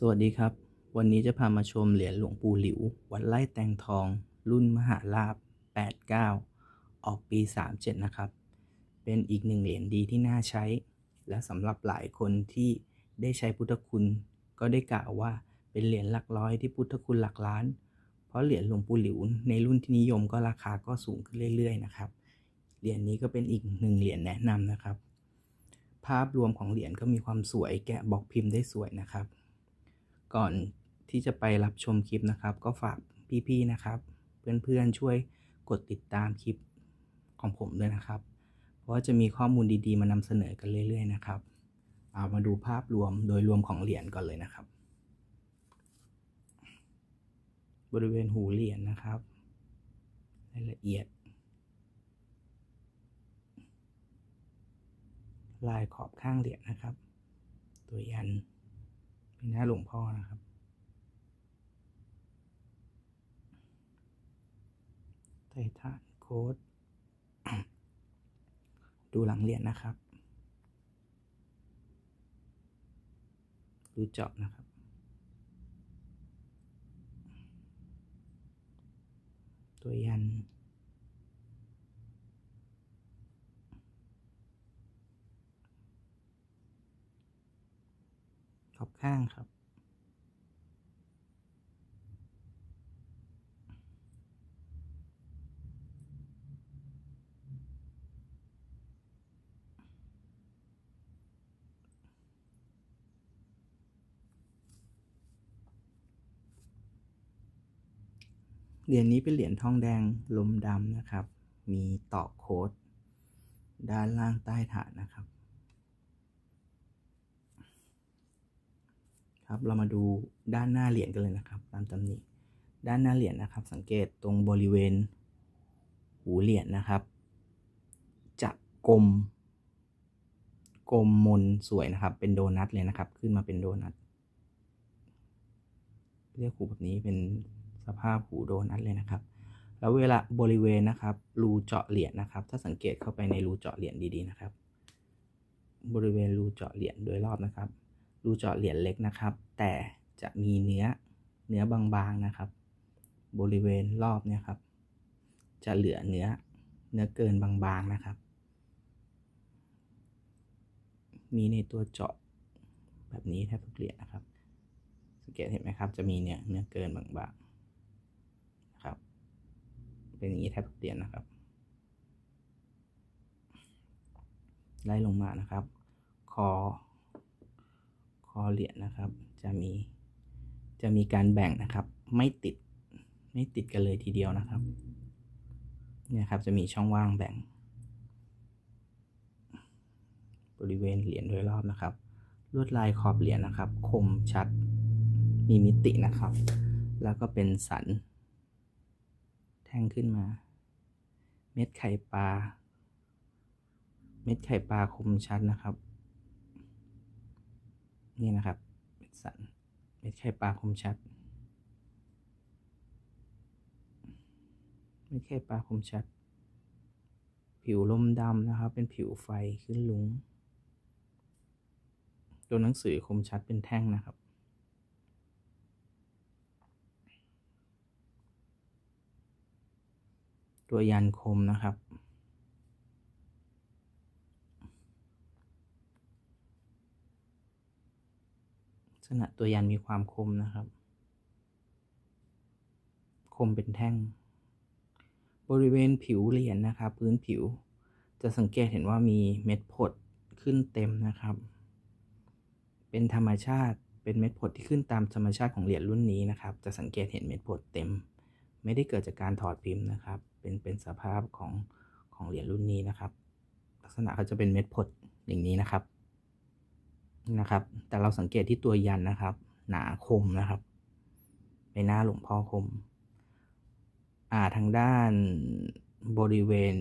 สวัสดีครับ วันนี้จะพามาชมเหรียญหลวงปู่หลิว วัดไร่แตงทอง รุ่นมหาลาภ89 ออกปี 37 นะครับ เป็นอีกหนึ่งเหรียญดีที่น่าใช้ และสำหรับหลายคนที่ได้ใช้พุทธคุณ ก็ได้กล่าวว่าเป็นเหรียญหลักร้อยที่พุทธคุณหลักล้าน เพราะเหรียญหลวงปู่หลิว ในรุ่นที่นิยมก็ราคาก็สูงขึ้นเรื่อย ๆ นะครับ เหรียญนี้ก็เป็นอีกหนึ่งเหรียญแนะนำนะครับ ภาพรวมของเหรียญก็มีความสวยแกะบอกพิมพ์ได้สวยนะครับ ก่อนที่จะไปรับชมคลิปนะครับ ก็ฝากพี่ๆนะครับ เพื่อนๆช่วยกดติดตามคลิปของผมด้วยนะครับ เพราะว่าจะมีข้อมูลดีๆ มานำเสนอกันเรื่อย ๆ นะครับเอามาดูภาพรวมโดยรวมของเหรียญก่อนเลยนะครับ บริเวณหูเหรียญนะครับรายละเอียด ลายขอบข้างเหรียญนะครับ ตัวยัน เป็นหน้าหลวงพ่อนะครับ ไททานโค้ด ดูหลังเหรียญนะครับ ดูเจาะนะครับ ตัวยัน ขอบข้างครับ เหรียญนี้เป็นเหรียญทองแดงลมดำนะครับ มีตอกโค้ดด้านล่างใต้ฐานนะครับ ครับเรามาดูด้านหน้าเหรียญกันเลยนะครับ ตามตำหนิด้านหน้าเหรียญนะครับ สังเกตตรงบริเวณ หูเหรียญนะครับ จะกลม กลมมนสวยนะครับ เป็นโดนัทเลยนะครับ ขึ้นมาเป็นโดนัทเรียกหูแบบนี้เป็นสภาพหูโดนัทเลยนะครับ แล้วเวลาบริเวณนะครับ รูเจาะเหรียญนะครับ ถ้าสังเกตเข้าไปในรูเจาะเหรียญดีๆนะครับ บริเวณรูเจาะเหรียญโดยรอบนะครับ รูเจาะเหรียญเล็กนะครับ แต่จะมีเนื้อเนื้อบางๆนะครับ บริเวณรอบเนี่ยครับ จะเหลือเนื้อเนื้อเกินบางๆนะครับ มีในตัวเจาะแบบนี้แทบทุกเหรียญนะครับ สังเกตเห็นไหมครับ จะมีเนี่ยเนื้อเกินบางๆนะครับ เป็นอย่างนี้แทบทุกเหรียญนะครับไล่ลงมานะครับ คอ อเหรียญนะครับ จะมีจะมีการแบ่งนะครับ ไม่ติดไม่ติดกันเลยทีเดียวนะครับเนี่ยครับจะมีช่องว่างแบ่ง บริเวณเหรียญโดยรอบนะครับ ลวดลายขอบเหรียญนะครับ คมชัดมีมิตินะครับ แล้วก็เป็นสัน แท่งขึ้นมา เม็ดไข่ปลา เม็ดไข่ปลาคมชัดนะครับ นี่นะครับเป็นสันเม็ดไข่ปลาคมชัดเม็ดไข่ปลาคมชัด ผิวลมดำนะครับ เป็นผิวไฟขึ้นลุง ตัวหนังสือคมชัดเป็นแท่งนะครับ ตัวยันคมนะครับ ษณะตัวยันมีความคมนะครับ คมเป็นแท่ง บริเวณผิวเหรียญนะครับ พื้นผิว จะสังเกตเห็นว่ามีเม็ดผดขึ้นเต็มนะครับ เป็นธรรมชาติเป็นเม็ดผดที่ขึ้นตามธรรมชาติของเหรียญรุ่นนี้นะครับ จะสังเกตเห็นเม็ดผดเต็ม ไม่ได้เกิดจากการถอดพิมพ์นะครับ เป็นเป็นสภาพของของเหรียญรุ่นนี้นะครับ ลักษณะเขาจะเป็นเม็ดผดอย่างนี้นะครับ นะครับ แต่เราสังเกตที่ตัวยันนะครับ หนาคมนะครับใบหน้าหลวงพ่อคม อ่าทางด้านบริเวณ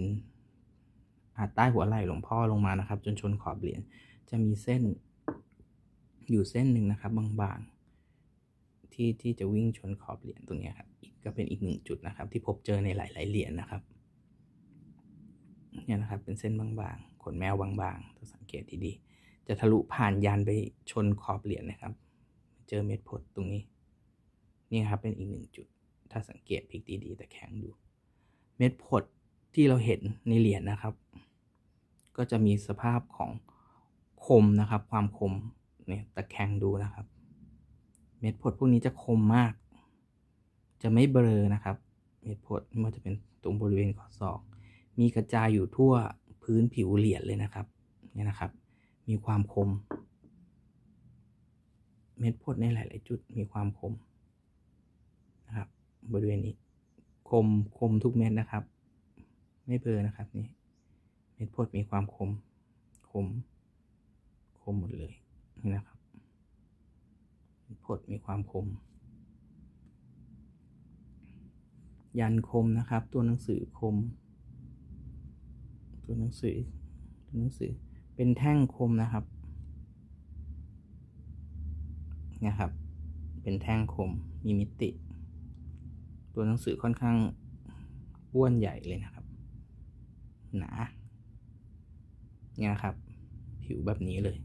อ่าใต้หัวไหล่หลวงพ่อลงมานะครับ จนชนขอบเหรียญจะมีเส้นอยู่เส้นหนึ่งนะครับ บางๆ ที่ที่จะวิ่งชนขอบเหรียญตรงนี้ครับอีกก็เป็นอีกหนึ่งจุดนะครับ ที่พบเจอในหลาย ๆ เหรียญนะครับเนี่ยนะครับ เป็นเส้นบางๆขนแมวบางๆถ้าสังเกตดีๆ จะทะลุผ่านยันไปชนขอบเหรียญนะครับ เจอเม็ดผดตรงนี้ นี่ครับเป็นอีกหนึ่งจุด ถ้าสังเกตพลิกดีๆแต่แข็งดู เม็ดผดที่เราเห็นในเหรียญนะครับ ก็จะมีสภาพของคมนะครับ ความคมเนี่ยตะแคงดูนะครับ เม็ดผดพวกนี้จะคมมาก จะไม่เบลอนะครับ เม็ดผดไม่ว่าจะเป็นตรงบริเวณข้อศอก มีกระจายอยู่ทั่วพื้นผิวเหรียญเลยนะครับ เนี่ยนะครับ มีความคม เม็ดผดในหลาย ๆ จุดมีความคมนะครับ บริเวณนี้ คมคมทุกเม็ดนะครับ ไม่เบลอนะครับนี่เม็ดผดมีความคม คม คมหมดเลยนี่นะครับเม็ดผดมีความคม ยันคมนะครับ ตัวหนังสือคม ตัวหนังสือตัวหนังสือ เป็นแท่งคมนะครับนะครับ เป็นแท่งคมมีมิติ ตัวหนังสือค่อนข้างอ้วนใหญ่เลยนะครับ หนาเนี่ยนะครับ ผิวแบบนี้เลย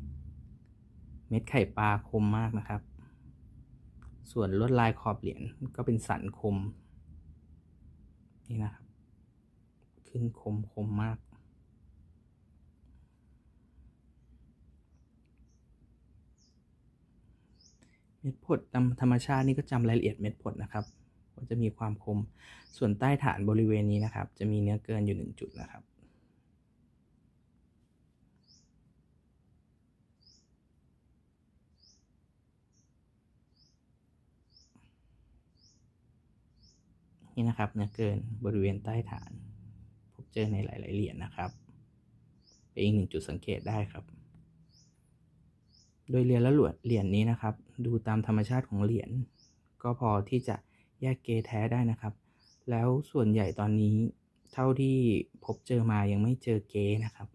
เม็ดไข่ปลาคมมากนะครับ ส่วนลวดลายขอบเหรียญก็เป็นสันคม นี่นะครับ ขึ้นคมคมมาก เม็ดผดตามธรรมชาตินี่ก็จำรายละเอียดเม็ดผดนะครับว่าจะมีความคมส่วนใต้ฐานบริเวณนี้นะครับ จะมีเนื้อเกินอยู่หนึ่งจุดนะครับ นี่นะครับเนื้อเกินบริเวณใต้ฐาน พบเจอในหลาย ๆเหรียญนะครับ เป็นอีกหนึ่งจุดสังเกตได้ครับ โดยเหรียญและหลวดเหรียญนี้นะครับ ดูตามธรรมชาติของเหรียญก็พอที่จะแยกเกแท้ได้นะครับ แล้วส่วนใหญ่ตอนนี้เท่าที่พบเจอมายังไม่เจอเกนะครับ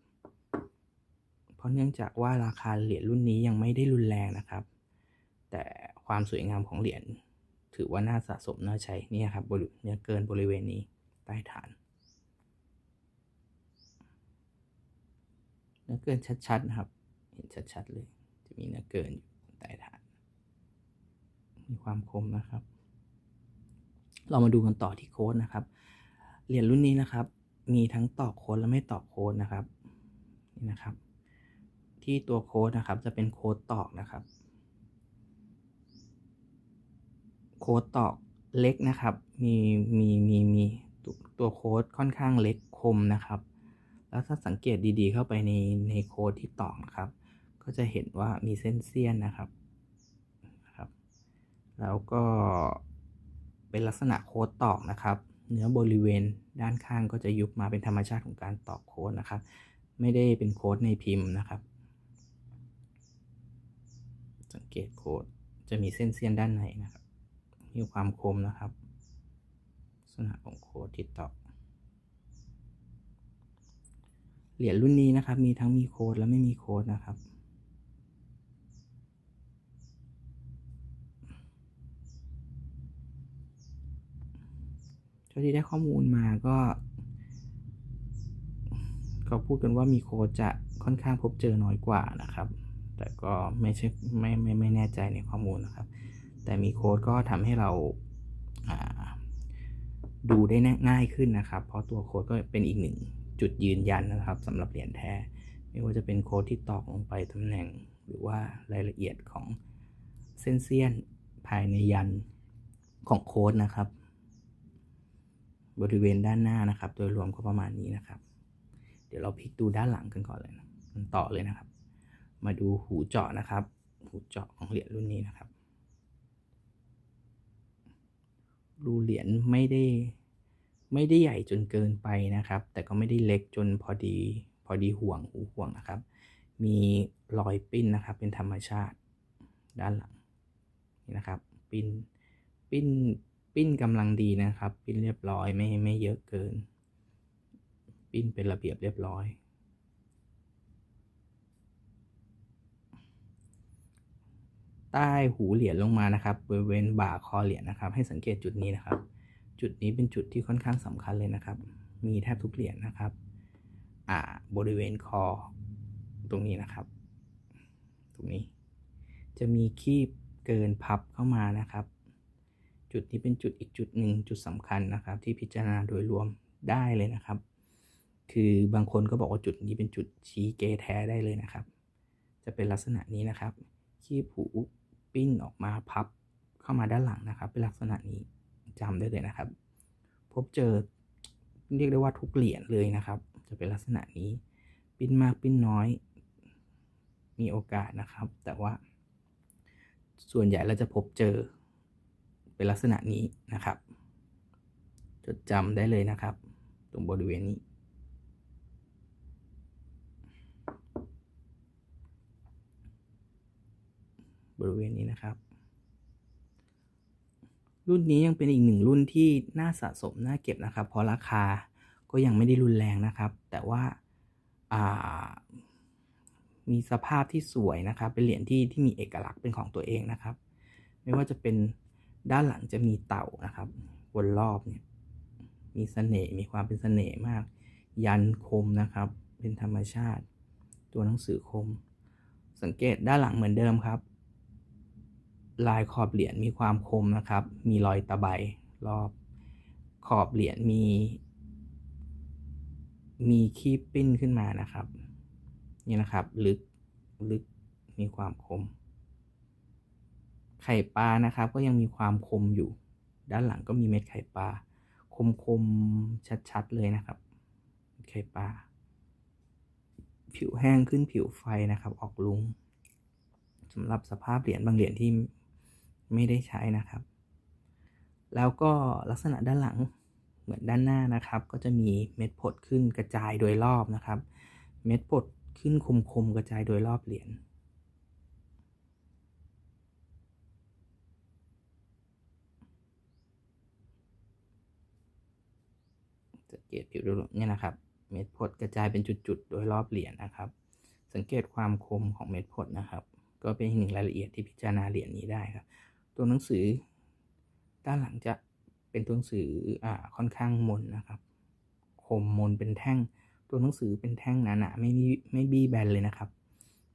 เพราะเนื่องจากว่าราคาเหรียญรุ่นนี้ยังไม่ได้รุนแรงนะครับ แต่ความสวยงามของเหรียญถือว่าน่าสะสมน่าใช้นี่ครับบริเนื้อเกินบริเวณนี้ใต้ฐานเนื้อเกินชัดๆนะครับ เห็นชัดๆเลย มีเนื้อเกินอยู่ใต้ฐาน มีความคมนะครับ เรามาดูกันต่อที่โค้ดนะครับ เหรียญรุ่นนี้นะครับ มีทั้งตอกโค้ดและไม่ตอกโค้ดนะครับ นี่นะครับ ที่ตัวโค้ดนะครับจะเป็นโค้ดตอกนะครับ โค้ดตอกเล็กนะครับ มีมีมีมีตัวตัวโค้ดค่อนข้างเล็กคมนะครับ แล้วถ้าสังเกตดีๆ เข้าไปในในโค้ดที่ตอกนะครับ ก็จะเห็นว่ามีเส้นเสี้ยนนะครับนะครับ แล้วก็เป็นลักษณะโค้ดตอกนะครับ เนื้อบริเวณด้านข้างก็จะยุบมาเป็นธรรมชาติของการตอกโค้ดนะครับ ไม่ได้เป็นโค้ดในพิมพ์นะครับ สังเกตโค้ดจะมีเส้นเสี้ยนด้านในนะครับ มีความคมนะครับ ลักษณะของโค้ดที่ตอกเหรียญรุ่นนี้นะครับ มีทั้งมีโค้ดและไม่มีโค้ดนะครับ ท่าที่ได้ข้อมูลมาก็เขาพูดกันว่ามีโคดจะค่อนข้างพบเจอน้อยกว่านะครับ แต่ก็ไม่ใช่ไม่ไม่ไม่แน่ใจในข้อมูลนะครับ แต่มีโค้ดก็ทำให้เราดูได้ง่ายขึ้นนะครับ เพราะตัวโค้ดก็เป็นอีกหนึ่งจุดยืนยันนะครับสำหรับเหรียญแท้ ไม่ว่าจะเป็นโค้ดที่ตอกลงไปตำแหน่ง หรือว่ารายละเอียดของเส้นเสี้ยนภายในยันของโค้ดนะครับ บริเวณด้านหน้านะครับ โดยรวมก็ประมาณนี้นะครับ เดี๋ยวเราพลิกดูด้านหลังกันก่อนเลยนะต่อเลยนะครับ มาดูหูเจาะนะครับ หูเจาะของเหรียญรุ่นนี้นะครับ รูเหรียญไม่ได้ไม่ได้ใหญ่จนเกินไปนะครับ แต่ก็ไม่ได้เล็กจนพอดีพอดีห่วงหูห่วงนะครับ มีรอยปิ้นนะครับ เป็นธรรมชาติด้านหลังนี่นะครับ ปิ้นปิ้น ปิ้นกำลังดีนะครับ ปิ้นเรียบร้อยไม่ไม่เยอะเกิน ปิ้นเป็นระเบียบเรียบร้อย ใต้หูเหรียญลงมานะครับบริเวณบ่าคอเหรียญนะครับ ให้สังเกตจุดนี้นะครับ จุดนี้เป็นจุดที่ค่อนข้างสำคัญเลยนะครับ มีแทบทุกเหรียญนะครับ อ่าบริเวณคอตรงนี้นะครับ ตรงนี้ จะมีคีบเกินพับเข้ามานะครับ จุดนี้เป็นจุดอีกจุดหนึ่งจุดสำคัญนะครับ ที่พิจารณาโดยรวมได้เลยนะครับ คือบางคนก็บอกว่าจุดนี้เป็นจุดชี้เกแท้ได้เลยนะครับ จะเป็นลักษณะนี้นะครับ ขี้ผูปิ้นออกมาพับเข้ามาด้านหลังนะครับ เป็นลักษณะนี้จำได้เลยนะครับ พบเจอเรียกได้ว่าทุกเหรียญเลยนะครับ จะเป็นลักษณะนี้ ปิ้นมากปิ้นน้อย มีโอกาสนะครับ แต่ว่า ส่วนใหญ่เราจะพบเจอ เป็นลักษณะนี้นะครับ จดจำได้เลยนะครับ ตรงบริเวณนี้ บริเวณนี้นะครับ รุ่นนี้ยังเป็นอีกหนึ่งรุ่นที่น่าสะสมน่าเก็บนะครับ เพราะราคาก็ยังไม่ได้รุนแรงนะครับ แต่ว่าามีสภาพที่สวยนะครับ เป็นเหรียญที่ที่มีเอกลักษณ์เป็นของตัวเองนะครับ ไม่ว่าจะเป็น ด้านหลังจะมีเต่านะครับบนรอบเนี่ยมีเสน่ห์มีความเป็นเสน่ห์มาก ยันคมนะครับ เป็นธรรมชาติ ตัวหนังสือคม สังเกตด้านหลังเหมือนเดิมครับ ลายขอบเหรียญมีความคมนะครับ มีรอยตะไบรอบ ขอบเหรียญมี มีคีบปิ้นขึ้นมานะครับ นี่นะครับ ลึกลึกมีความคม ไข่ปลานะครับ ก็ยังมีความคมอยู่ ด้านหลังก็มีเม็ดไข่ปลาคมคมชัดๆเลยนะครับ ไข่ปลาผิวแห้งขึ้นผิวไฟนะครับ ออกลุงสำหรับสภาพเหรียญบางเหรียญที่ไม่ได้ใช้นะครับ แล้วก็ลักษณะด้านหลังเหมือนด้านหน้านะครับ ก็จะมีเม็ดผดขึ้นกระจายโดยรอบนะครับ เม็ดผดขึ้นคมๆกระจายโดยรอบเหรียญ สังเก ตผิวดูเนี่ยนะครับ เม็ดผดกระจายเป็นจุดๆ โดยรอบเหรียญนะครับ สังเกตความคมของเม็ดผดนะครับ ก็เป็นหนึ่งรายละเอียดที่พิจารณาเหรียญนี้ได้ครับ ตัวหนังสือ ด้านหลังจะเป็นตัวหนังสืออ่าค่อนข้างมนนะครับ คมมนเป็นแท่ง ตัวหนังสือเป็นแท่งหนาๆไม่มีไม่บี้แบนเลยนะครับ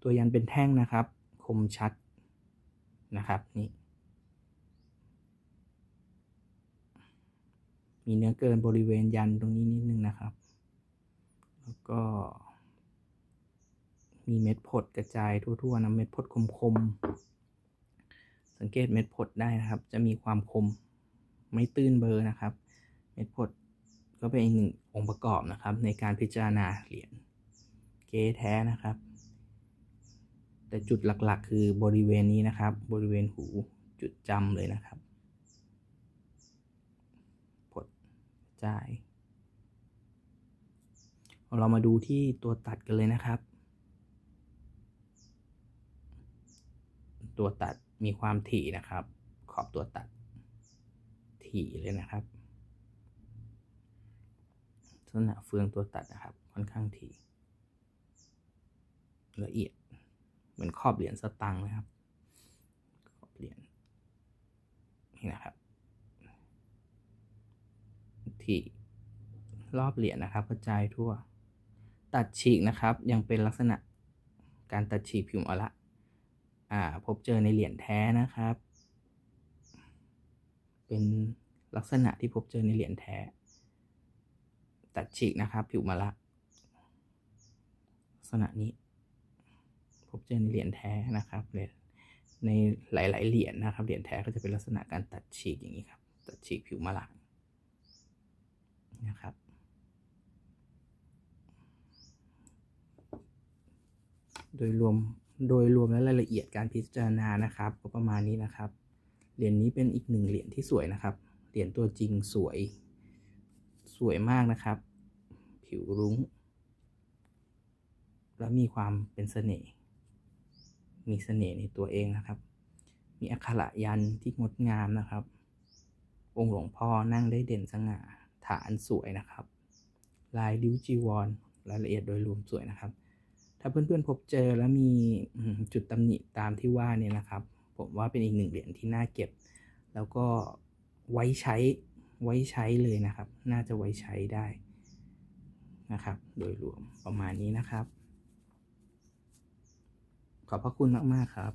ตัวยันเป็นแท่งนะครับ คมชัดนะครับนี่ มีเนื้อเกินบริเวณยันตรงนี้นิดนึงนะครับ แล้วก็ มีเม็ดผดกระจายทั่วๆนะเม็ดผดคมๆ สังเกตเม็ดผดได้นะครับ จะมีความคมไม่ตื้นเบอร์นะครับ เม็ดผดก็เป็นอีกหนึ่งองค์ประกอบนะครับ ในการพิจารณาเหรียญเก๊แท้นะครับ แต่จุดหลักๆ คือบริเวณนี้นะครับ บริเวณหูจุดจำเลยนะครับ ผด จ่าย เรามาดูที่ตัวตัดกันเลยนะครับ ตัวตัดมีความถี่นะครับ ขอบตัวตัดถี่เลยนะครับลักษณะเฟืองตัวตัดนะครับ ค่อนข้างถี่ละเอียด เหมือนขอบเหรียญสตังค์นะครับ ขอบเหรียญนี่นะครับ ที่รอบเหรียญนะครับกระจายทั่ว ตัดฉีกนะครับ ยังเป็นลักษณะการตัดฉีกพิมพ์เอละอ่าพบเจอในเหรียญแท้นะครับ เป็นลักษณะที่พบเจอในเหรียญแท้ ตัดฉีกนะครับ ผิวมะละลักษณะนี้ พบเจอในเหรียญแท้นะครับเหรียญในหลาย ๆ เหรียญนะครับเหรียญแท้ก็จะเป็นลักษณะการตัดฉีกอย่างนี้ครับ ตัดฉีกผิวมะละ นะครับ โดยรวมโดยรวมและรายละเอียดการพิจารณานะครับก็ประมาณนี้นะครับ เหรียญนี้เป็นอีกหนึ่งเหรียญที่สวยนะครับ เหรียญตัวจริงสวย สวยมากนะครับ ผิวรุ้ง แล้วมีความเป็นเสน่ห์ มีเสน่ห์ในตัวเองนะครับ มีอักขระยันที่งดงามนะครับ องค์หลวงพ่อนั่งได้เด่นสง่า ฐานสวยนะครับ ลายริ้วจีวรรายละเอียดโดยรวมสวยนะครับ ถ้าเพื่อนๆพบเจอแล้วมีจุดตำหนิตามที่ว่าเนี่ยนะครับ ผมว่าเป็นอีกหนึ่งเหรียญที่น่าเก็บ แล้วก็ไว้ใช้ไว้ใช้เลยนะครับ น่าจะไว้ใช้ได้นะครับ โดยรวมประมาณนี้นะครับ ขอบพระคุณมาก ๆ ครับ